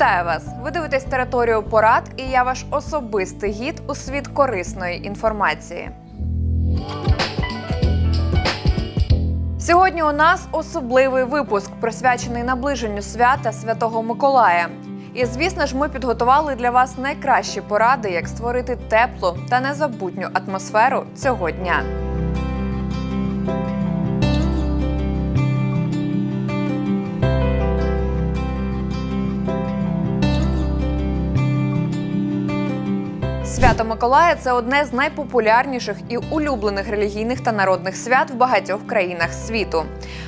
Вітаю вас! Ви дивитесь територію порад, і я ваш особистий гід у світ корисної інформації. Сьогодні у нас особливий випуск, присвячений наближенню свята Святого Миколая. І звісно ж, ми підготували для вас найкращі поради, як створити теплу та незабутню атмосферу цього дня. Свято Миколая це одне з найпопулярніших і улюблених релігійних та народних свят в багатьох країнах світу.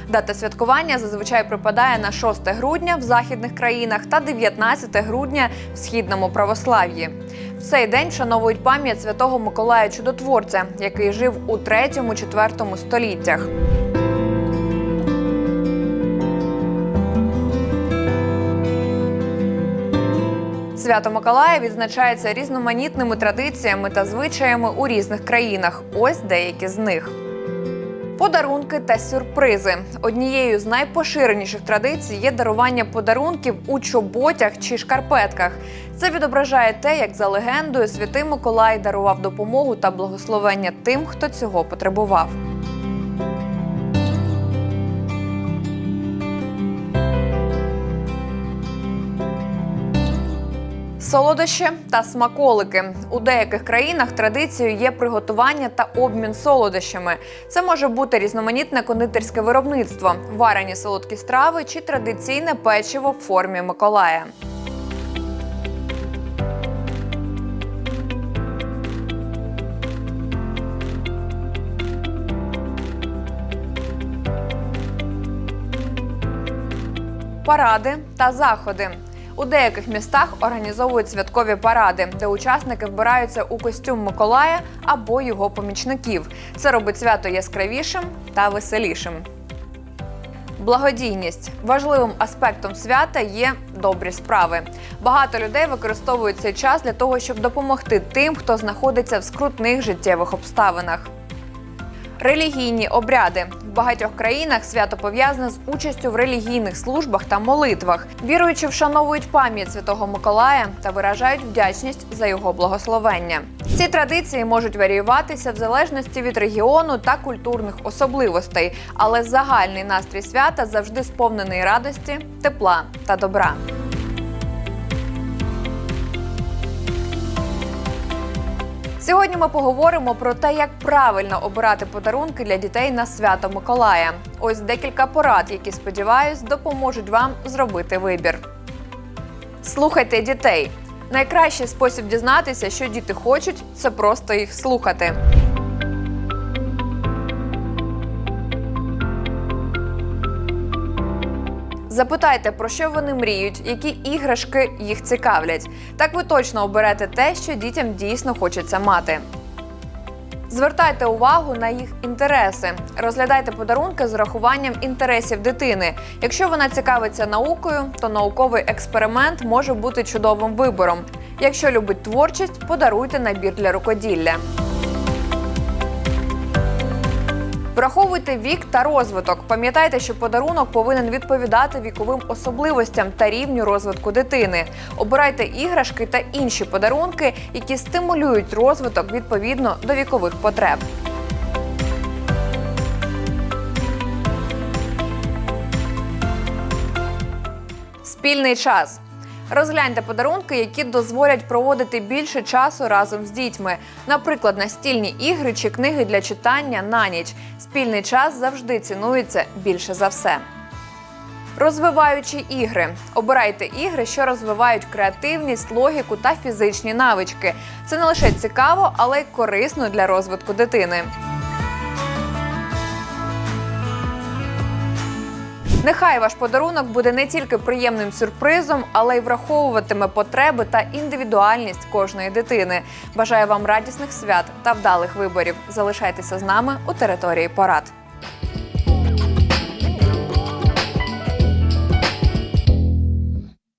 Дата святкування зазвичай припадає на 6 грудня в західних країнах та 19 грудня в східному православ'ї. В цей день вшановують пам'ять святого Миколая Чудотворця, який жив у 3-4 століттях. Свято Миколая відзначається різноманітними традиціями та звичаями у різних країнах. Ось деякі з них. Подарунки та сюрпризи. Однією з найпоширеніших традицій є дарування подарунків у чоботях чи шкарпетках. Це відображає те, як за легендою святий Миколай дарував допомогу та благословення тим, хто цього потребував. Солодощі та смаколики у деяких країнах традицією є приготування та обмін солодощами. Це може бути різноманітне кондитерське виробництво, варені солодкі страви чи традиційне печиво в формі Миколая. Паради та заходи. У деяких містах організовують святкові паради, де учасники вбираються у костюм Миколая або його помічників. Це робить свято яскравішим та веселішим. Благодійність важливим аспектом свята є добрі справи. Багато людей використовують цей час для того, щоб допомогти тим, хто знаходиться в скрутних життєвих обставинах. Релігійні обряди в багатьох країнах свято пов'язане з участю в релігійних службах та молитвах. Віруючі вшановують пам'ять святого Миколая та виражають вдячність за його благословення. Ці традиції можуть варіюватися в залежності від регіону та культурних особливостей, але загальний настрій свята завжди сповнений радості, тепла та добра. Сьогодні ми поговоримо про те, як правильно обирати подарунки для дітей на свято Миколая. Ось декілька порад, які сподіваюсь, допоможуть вам зробити вибір. Слухайте дітей. Найкращий спосіб дізнатися, що діти хочуть, це просто їх слухати. Запитайте, про що вони мріють, які іграшки їх цікавлять. Так ви точно оберете те, що дітям дійсно хочеться мати. Звертайте увагу на їх інтереси. Розглядайте подарунки з урахуванням інтересів дитини. Якщо вона цікавиться наукою, то науковий експеримент може бути чудовим вибором. Якщо любить творчість, подаруйте набір для рукоділля. Враховуйте вік та розвиток. Пам'ятайте, що подарунок повинен відповідати віковим особливостям та рівню розвитку дитини. Обирайте іграшки та інші подарунки, які стимулюють розвиток відповідно до вікових потреб. Спільний час. Розгляньте подарунки, які дозволять проводити більше часу разом з дітьми, наприклад, настільні ігри чи книги для читання на ніч. Спільний час завжди цінується більше за все. Розвиваючі ігри. Обирайте ігри, що розвивають креативність, логіку та фізичні навички. Це не лише цікаво, але й корисно для розвитку дитини. Нехай ваш подарунок буде не тільки приємним сюрпризом, але й враховуватиме потреби та індивідуальність кожної дитини. Бажаю вам радісних свят та вдалих виборів. Залишайтеся з нами у території порад.